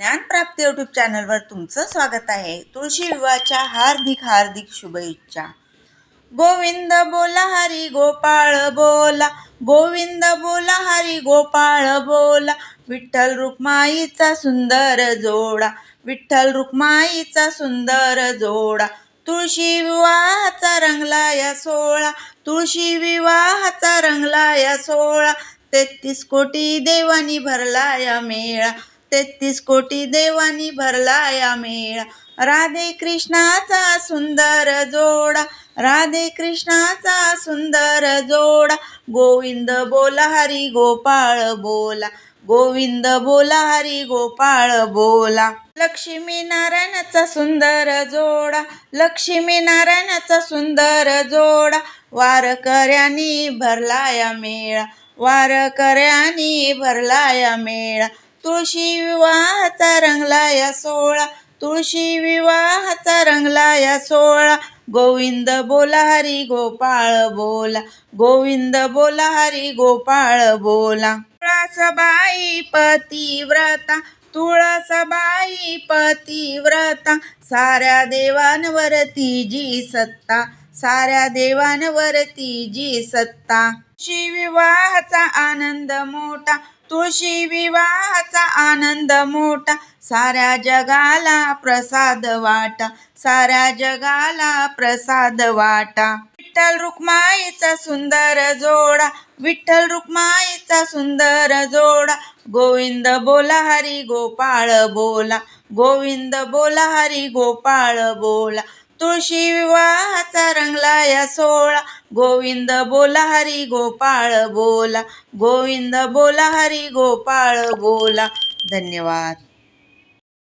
ज्ञानप्राप्ती YouTube चॅनलवर तुमचं स्वागत आहे. तुळशी विवाहाच्या हार्दिक हार्दिक शुभेच्छा. गोविंद बोला हरी गोपाळ बोला. गोविंद बोला हरी गोपाळ बोला. विठ्ठल रुक्माईचा सुंदर जोडा. विठ्ठल रुक्माईचा सुंदर जोडा. तुळशी विवाहाचा रंगला या सोळा तुळशी विवाहाचा रंगला या सोळा तेहतीस कोटी देवानी भरला या मेळा. तेहतीस कोटी देवानी भरला या मेळा. राधे कृष्णाचा सुंदर जोडा. राधे कृष्णाचा सुंदर जोडा. गोविंद बोला हरी गोपाळ बोला. गोविंद बोला हरी गोपाळ बोला. लक्ष्मी नारायणाचा सुंदर जोडा. लक्ष्मी नारायणाचा सुंदर जोडा. वारकऱ्यांनी भरला या मेळा. वारकऱ्यांनी भरला या मेळा. तुळशी विवाहाचा रंगला या सोळा तुळशी विवाहाचा रंगला या सोहळा. गोविंद बोला हरी गोपाळ बोला. गोविंद बोला हरी गोपाळ बोला. तुळसबाई पतिव्रता तुळसबाई पतिव्रता. साऱ्या देवांवरती जी सत्ता साऱ्या देवांवरती जी सत्ता. तुळशी विवाहाचा आनंद मोठा तुळशी विवाहाचा आनंद मोठा. साऱ्या जगाला प्रसाद वाटा साऱ्या जगाला प्रसाद वाटा. विठ्ठल रुक्माईचा सुंदर जोडा विठ्ठल रुक्माईचा सुंदर जोडा. गोविंद बोला हरी गोपाळ बोला. गोविंद बोला हरी गोपाळ बोला. तुळशी विवाहाचा रंगला या सोहळा. गोविंद बोला हरी गोपाळ बोला. गोविंद बोला हरी गोपाळ बोला. धन्यवाद.